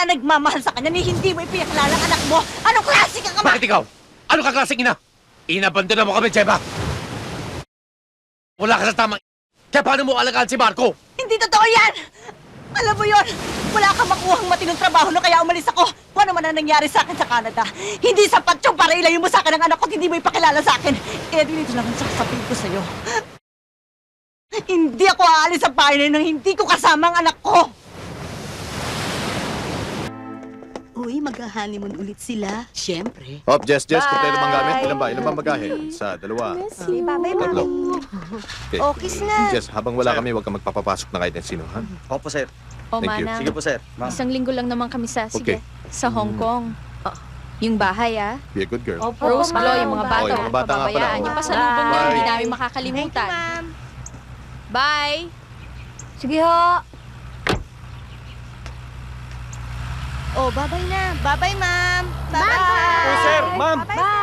na nagmamahal sa kanya ni hindi mo ipinakilala ang anak mo? Anong klase ka ka Bakit ikaw? Ano ka klaseng ina? Inabandona mo kami, Jeba! Wala ka sa tamang... Kaya paano mo alagaan si Marco? Hindi totoo yan! Alam mo yon, wala kang makuhang matinong trabaho no kaya umalis ako. Kung ano man ang nangyari sa akin sa Canada, hindi sapat yung para ilayo mo sa akin ang anak ko hindi mo ipakilala sa akin. Kaya dinito lang ang sasabihin ko sa'yo. Hindi ako aalis sa bahay na hindi ko kasama ang anak ko. Uy, mag-honeymoon ulit sila. Siyempre. Hop, Jess, Jess, Bye. kompleto bang gamit? Ilan ba? Ilan bang bagahe? Isa, dalawa, Sige, babay, tatlo. Okay. Oh, kiss na. Jess, habang wala kami, huwag kang magpapapasok na kahit na sino, ha? Opo, sir. O, Thank you. Manang. Sige po, sir. Ma'am. Isang linggo lang naman kami sa, sige, Okay. sa Hong Kong. Oh, yung bahay, ah. Be a good girl. Rose Glow, yung mga bata. Oh, yung mga bata nga pala, pababayaan. oh. Yung pasalubong Bye. niya, hindi namin makakalimutan. Bye! Sige ho. Oh, babay na. Babay, ma'am. Babay. Oh, sir, ma'am. Bye.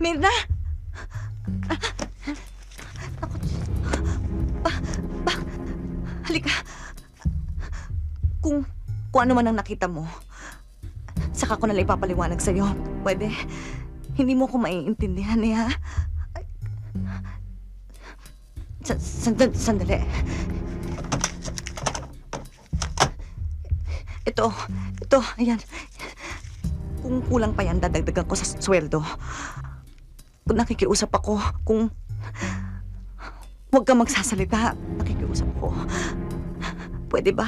Mirna! Ako... Ba, ba, halika. Kung, ano man ang nakita mo, saka ko nalang ipapaliwanag sa'yo. Pwede? Hindi mo ko maiintindihan eh, ha? Sa, sandali, sandali. Ito, ito, ayan. Kung kulang pa yan, dadagdagan ko sa sweldo. Kung nakikiusap ako, kung huwag kang magsasalita, nakikiusap ko. Pwede ba?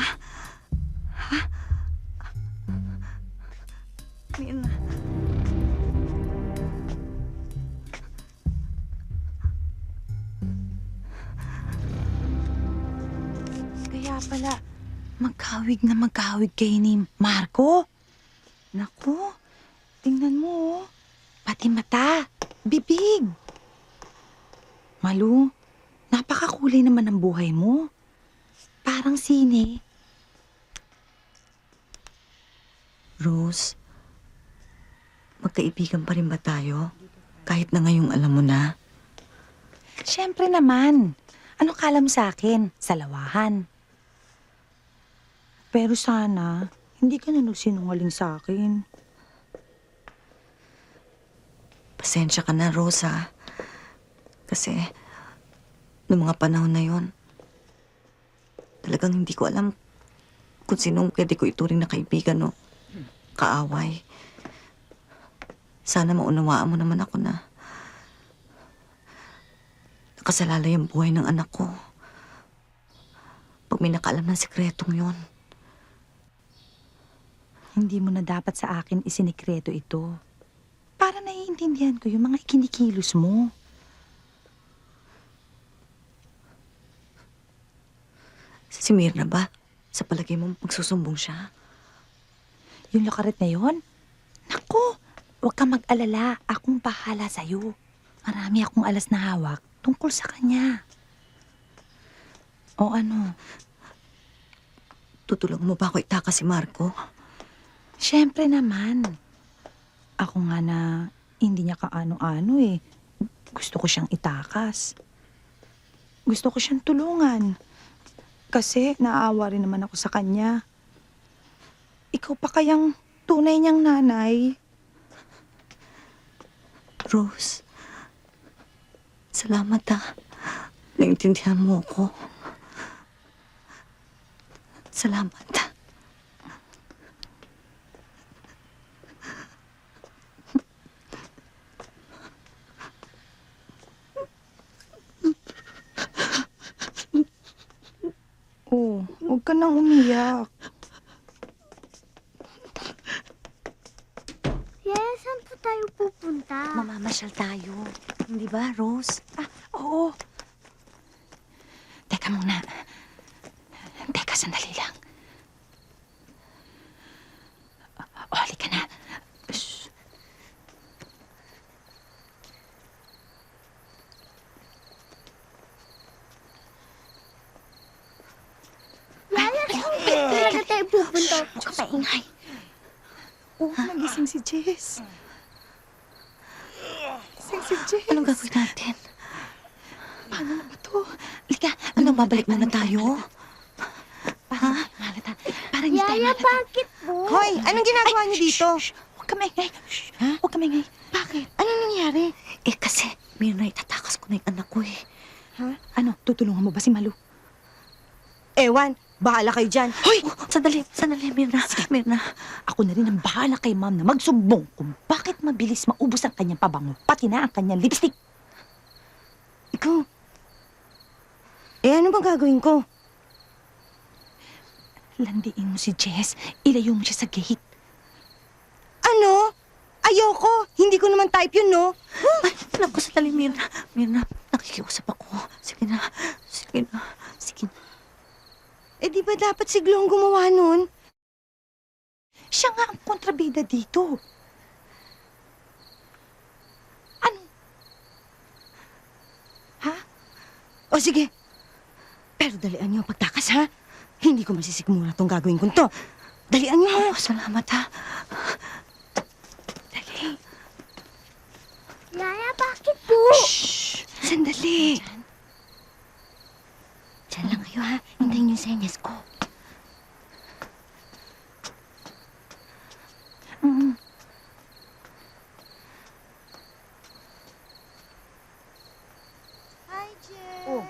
Magkawig na magkawig kay ni Marco. Naku, tingnan mo oh. Pati mata, bibig. Malu, napakakulay naman ang buhay mo. Parang sine. Rose, magkaibigan pa rin ba tayo? Kahit na ngayong alam mo na. Siyempre naman. Ano kala mo sa akin? Salawahan. Pero sana, hindi ka na nagsinungaling sa akin. Pasensya ka na, Rosa. Kasi, noong mga panahon na yon, talagang hindi ko alam kung sinong pwede ko ituring na kaibigan o kaaway. Sana maunawaan mo naman ako na nakasalalay ang buhay ng anak ko. Pag may nakaalam ng sekretong yon. Hindi mo na dapat sa akin isinikreto ito. Para naiintindihan ko yung mga ikinikilos mo. Si Mirna ba? Sa palagay mo magsusumbong siya? Yung lokaret na yon? Naku, huwag kang mag-alala. Akong bahala sa'yo. Marami akong alas na hawak tungkol sa kanya. O ano, Tutulungan mo ba ako itakas si Marco? Syempre naman. Ako nga na hindi niya kaano-ano eh. Gusto ko siyang itakas. Gusto ko siyang tulungan. Kasi naawa rin naman ako sa kanya. Ikaw pa kayang tunay niyang nanay. Rose, salamat ah. Naintindihan mo ako. Salamat. Oh, huwag ka nang umiyak. Yes, saan po tayo pupunta? Mamamasyal tayo. Hindi ba, Rose? Ah, oo. Teka muna. Teka, sandali lang. O, halika na. Shh. Yaya, saan po talaga tayo daw po tayo. Oo, nagising si Jess. Gising si Jess. Anong gagawin natin? Paano na ba to? Lika, Ano, babalik muna tayo? Parang ha? malata. Parang hindi tayo Yaya, malata. bakit po? Hoy, anong ginagawa niyo dito? Huwag ka maingay. Ha? Huwag ka maingay. Bakit? Anong nangyari? Eh kasi, Mirna, itatakas ko na yung anak ko eh. Ano, tutulungan mo ba si Malu? Ewan, bahala kayo dyan. Hoy! Sandali, sandali, Mirna. Mirna, Ako na rin ang bahala kay ma'am na magsumbong kung bakit mabilis maubos ang kanyang pabango, pati na ang kanyang lipstick. Ikaw. Eh, ano bang gagawin ko? Landiin mo si Jess. Ilayo mo siya sa gate. Ano? Ayoko. Hindi ko naman type yun, no? ay, naku, sandali, Mirna. Mirna, nakikiusap ako. Sige na, sige na, sige na. Eh, di ba dapat si Glo ang gumawa nun? Siya nga ang kontrabida dito. Ano? Ha? O sige. Pero dalian niyo ang pagtakas, ha? Hindi ko masisigmura tong gagawin ko to. Dalian niyo, ha? Oh, salamat ha. Dali. Yaya, bakit po? Shh! Sandali. Diyan lang kayo, ha? Hintayin niyo yung senyas ko. Mm. Hi, Jess. Oh,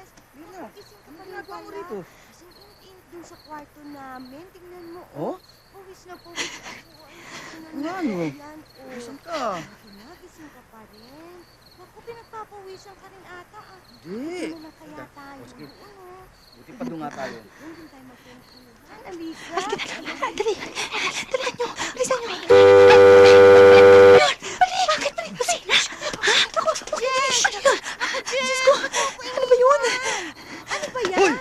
Gising ka Ano pa rin ginagawa mo pala. rito? Kasing init-init dun sa kwarto namin. Tingnan mo, Oh? Pawis na pawis ako. Ano Nga, na no? yan, oh. Ka. Nagising ka pa rin. Naku, pinagpapawisan ka rin ata. Ah. Hindi. Ano na kaya tayo? oh. Buti pa doon nga tayo. Din tayo magkwentuhan. Halika. Dali. Dali. Dalihan niyo. Bilisan niyo. Bakit rin kasi? Ha? Naku, Jess! Diyos ko, Ano ba yun? Ano ba yan? Hoy!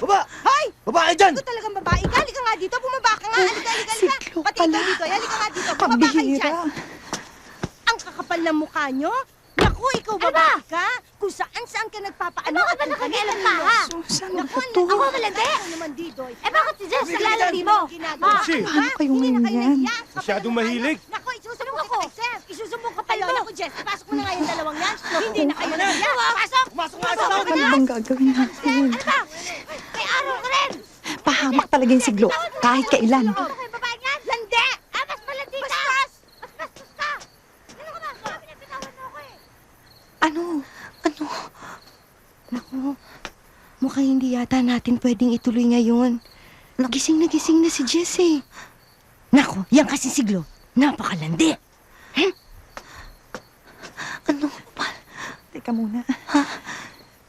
Baba! Hoy! Babae dyan! Ito talagang babae ka. Halika nga dito. Bumaba ka nga. Halika, halika, Si halika. Glo Pati pala. ikaw dito. Halika nga dito. Bumaba kayo Pambihira. dyan. Ang kakapal ng mukha nyo. Naku, ikaw babae ka. Kung saan-saan ka nagpapaano. Ano ka ba nakangialam pa, ha? Susan, Naku, ano to? ako malandi. Ako naman dito. Eh, bakit si Jess naglalandi mo? Ha? paano kayo ngayon Masyadong mahilig. Naku, isusumbong ako. Isusumbong ka pa yun. Naku, Jess, pasok mo na nga yung dalawang yan. Hindi na kayo nahiya. Pasok! Pumasok nga sa Pasok! Ano bang gagawin natin? May araw ka rin! Pahamak talaga yung si Glo. Kahit kailan. Ano kayo babae niyan? Landi! Ah, mas malandi ka! Mas bastos ka! Ano ka ba? Sabi na bitawan mo ako eh. Ano? ano? Naku, mukhang hindi yata natin pwedeng ituloy ngayon. Nagising na gising na si Jess eh. Naku, yan kasi si Glo. Napakalandi. Ano? Pal, Teka muna.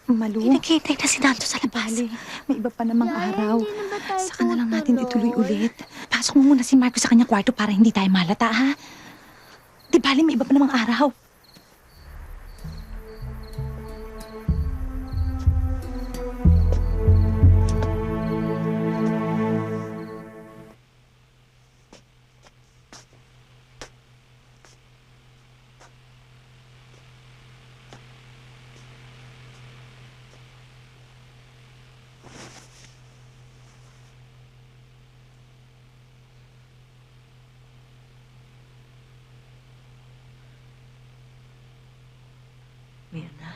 Malu. Pinaghihintay na si Nando sa labas. Bale, may iba pa namang Yaya, araw. na Saka na lang natin ituloy ulit. Pasok mo muna si Marco sa kanyang kwarto para hindi tayo malata, ha? Di bali, may iba pa namang araw. Mirna.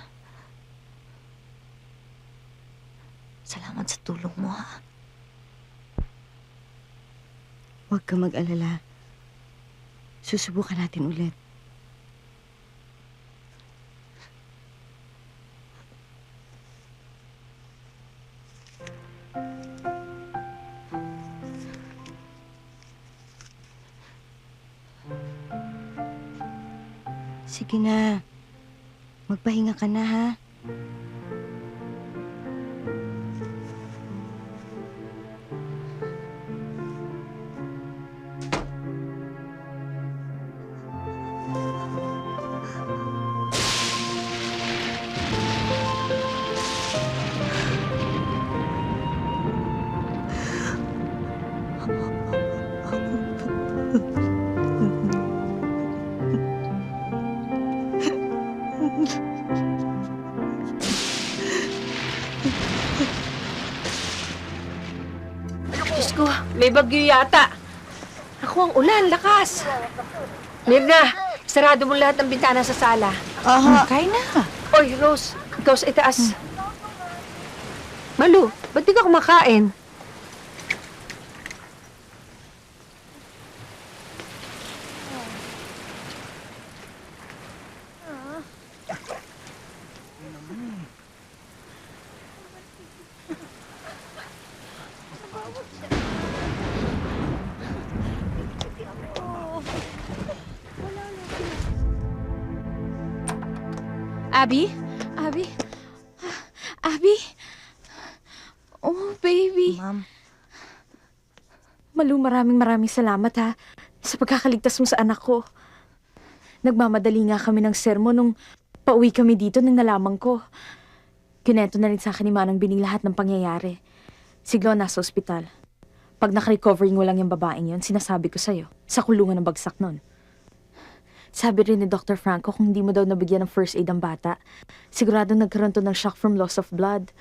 Salamat sa tulong mo, ha? Huwag ka mag-alala. Susubukan natin ulit. Sige na. Magpahinga ka na, ha? Ko, may bagyo yata. Ako ang ulan, lakas. Mirna, sarado mo lahat ng bintana sa sala. Aha. Kain na. Oy, Rose, ikaw sa itaas. Malu, ba't di ka kumakain? Abby? Abby? Abby? Oh, baby. Ma'am, Malu, maraming maraming salamat ha sa pagkakaligtas mo sa anak ko. Nagmamadali nga kami ng sermon nung pauwi kami dito nang nalaman ko. Kinento na rin sa akin ni Manang Bining lahat ng pangyayari. Siglo nasa ospital. Pag nakarecovering mo lang yung babaeng yon, sinasabi ko sa'yo, sa kulungan ng bagsak nun. Sabi rin ni Dr. Franco kung hindi mo daw nabigyan ng first aid ang bata, sigurado nagkaroon to ng shock from loss of blood.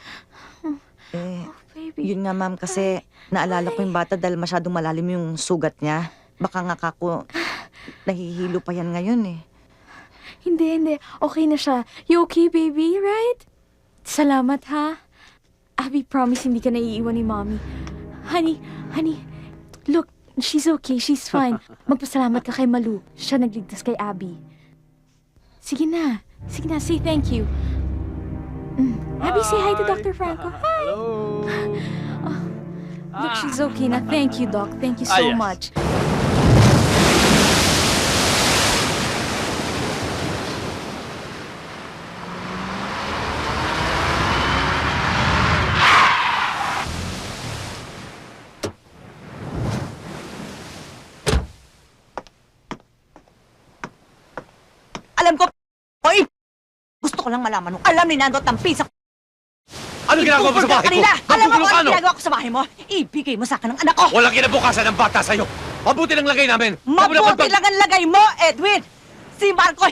eh, Baby. yun nga ma'am kasi naalala ko yung bata dahil masyadong malalim yung sugat niya. Baka nga kako, nahihilo pa yan ngayon eh. Hindi, hindi. Okay na siya. You okay, baby? Right? Salamat, ha? Abby, promise hindi ka naiiwan ni Mommy. Honey, honey, look, she's okay. She's fine. Magpasalamat ka kay Malu. Siya nagligtas kay Abby. Sige na. Sige na, say thank you. Mm. Abby, say hi to Dr. Franco. Hi. Oh, look, she's okay na. Thank you, Doc. Thank you so Ah, yes. much. Alam ko, oy! Ko lang malaman nung alam ni Nando at ang pisa Ano ginagawa mo sa bahay ko? Kanila, alam mo kung ka, ano ginagawa ko sa bahay mo? Ibigay mo sa akin ang anak ko! Walang kinabukasan ng bata sa'yo. Mabuti lang lagay namin. Mabuti lang ang lagay mo, Edwin! Si Marco,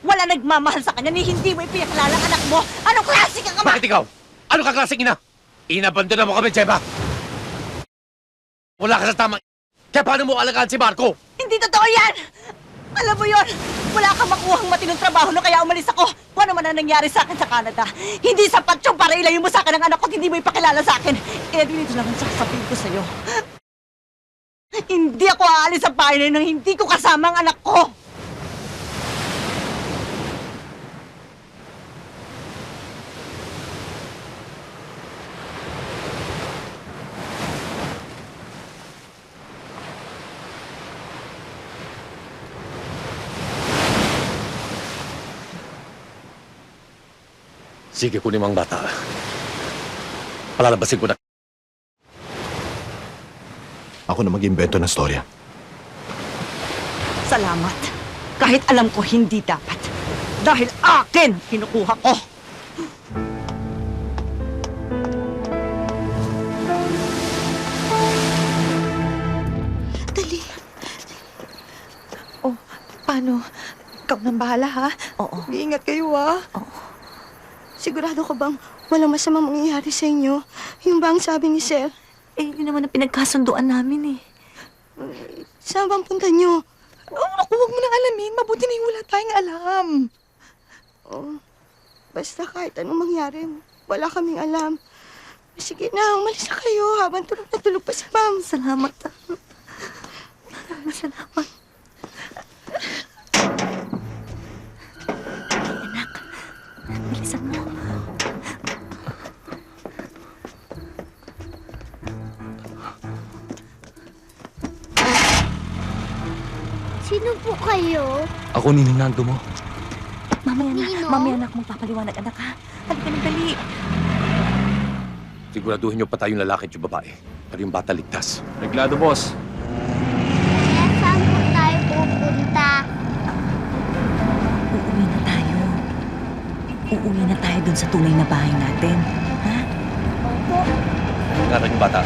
wala nagmamahal sa kanya ni hindi mo ipinakalala ang anak mo. Anong klase ka ka Bakit ikaw? Ano ka klaseng ina? Inabandona mo kami, Jeba. Wala ka sa tamang... Kaya paano mo alagaan si Marco? Hindi totoo yan! Alam mo yon, wala kang makuhang matinong trabaho no kaya umalis ako. Kung ano man ang nangyari sa akin sa Canada, hindi sapat yung para ilayo mo sa akin ang anak ko hindi mo ipakilala sa akin. Edwin, ito lang ang sasabihin ko sa'yo. Hindi ako aalis sa bahay na hindi ko kasama ang anak ko. Sige, kunin mo ang bata. Palalabasin ko na. Ako na mag-imbento ng storya. Salamat. Kahit alam ko hindi dapat. Dahil akin kinukuha ko. Dali. Oh, paano? Ikaw nang bahala, ha? Oo. Iingat kayo, ha? Sigurado ka bang walang masamang mangyayari sa inyo? Yung ba ang sabi ni Sir? Eh, yun naman ang pinagkasunduan namin eh. Saan bang punta niyo? Oh, naku, huwag mo nang alamin. Mabuti na yung wala tayong alam. Oh, basta kahit anong mangyari, wala kaming alam. Sige na, umalis na kayo habang tulog na tulog pa si Ma'am. Salamat. Salamat. Ay, anak. Bilisan mo. Sino po kayo? Ako ni Nando mo. Mamaya na, Nino? mamaya na akong papaliwanag, anak ha. Halika ng dali. Siguraduhin niyo pa tayong lalaki at yung babae. Pero yung bata ligtas. Reglado, boss. Tayo dun sa tunay na bahay natin. Ha? Opo. Yung bata.